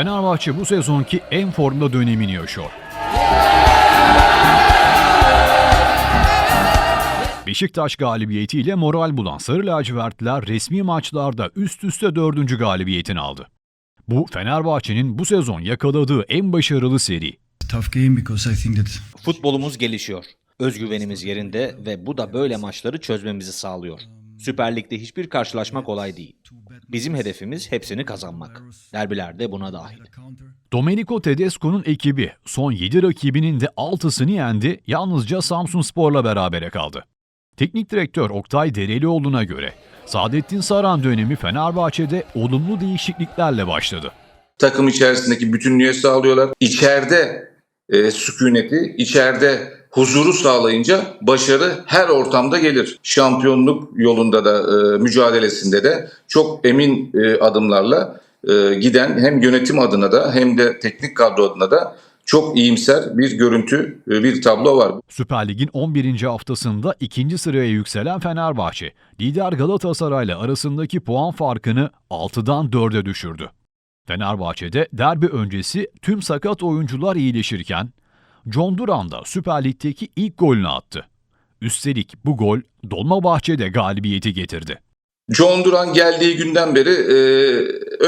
Fenerbahçe bu sezonki en formda dönemini yaşıyor. Beşiktaş galibiyetiyle moral bulan Sarı lacivertliler resmi maçlarda üst üste dördüncü galibiyetini aldı. Bu Fenerbahçe'nin bu sezon yakaladığı en başarılı seri. Futbolumuz gelişiyor. Özgüvenimiz yerinde ve bu da böyle maçları çözmemizi sağlıyor. Süper Lig'de hiçbir karşılaşma kolay değil. Bizim hedefimiz hepsini kazanmak. Derbiler de buna dahil. Domenico Tedesco'nun ekibi son 7 rakibinin de 6'sını yendi, yalnızca Samsunspor'la berabere kaldı. Teknik direktör Oktay Derelioğlu'na göre Saadettin Saran dönemi Fenerbahçe'de olumlu değişikliklerle başladı. takım içerisindeki bütünlüğe sağlıyorlar. İçeride e, sükuneti, içeride huzuru sağlayınca başarı her ortamda gelir. Şampiyonluk yolunda da e, mücadelesinde de çok emin e, adımlarla e, giden hem yönetim adına da hem de teknik kadro adına da çok iyimser bir görüntü, e, bir tablo var. Süper Lig'in 11. haftasında ikinci sıraya yükselen Fenerbahçe, lider Galatasaray'la arasındaki puan farkını 6'dan 4'e düşürdü. Fenerbahçe'de derbi öncesi tüm sakat oyuncular iyileşirken, John Duran da Süper Lig'deki ilk golünü attı. Üstelik bu gol Dolmabahçe'de galibiyeti getirdi. John Duran geldiği günden beri e,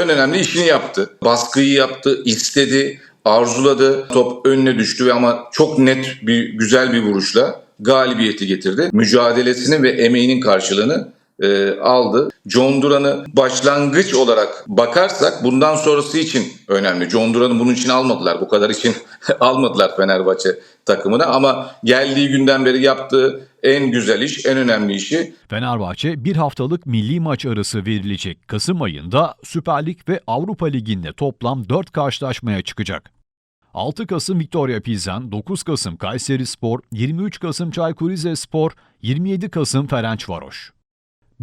en önemli işini yaptı. Baskıyı yaptı, istedi, arzuladı. Top önüne düştü ve ama çok net bir güzel bir vuruşla galibiyeti getirdi. Mücadelesinin ve emeğinin karşılığını e, aldı. John Duran'ı başlangıç olarak bakarsak bundan sonrası için önemli. John Duran'ı bunun için almadılar. Bu kadar için almadılar Fenerbahçe takımına ama geldiği günden beri yaptığı en güzel iş, en önemli işi Fenerbahçe bir haftalık milli maç arası verilecek Kasım ayında Süper Lig ve Avrupa Ligi'nde toplam 4 karşılaşmaya çıkacak. 6 Kasım Victoria Pilsen, 9 Kasım Kayseri Spor, 23 Kasım Çaykur Rizespor, 27 Kasım Ferencvaroş.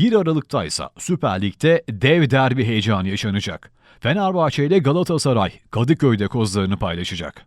1 Aralık'ta ise Süper Lig'de dev derbi heyecanı yaşanacak. Fenerbahçe ile Galatasaray Kadıköy'de kozlarını paylaşacak.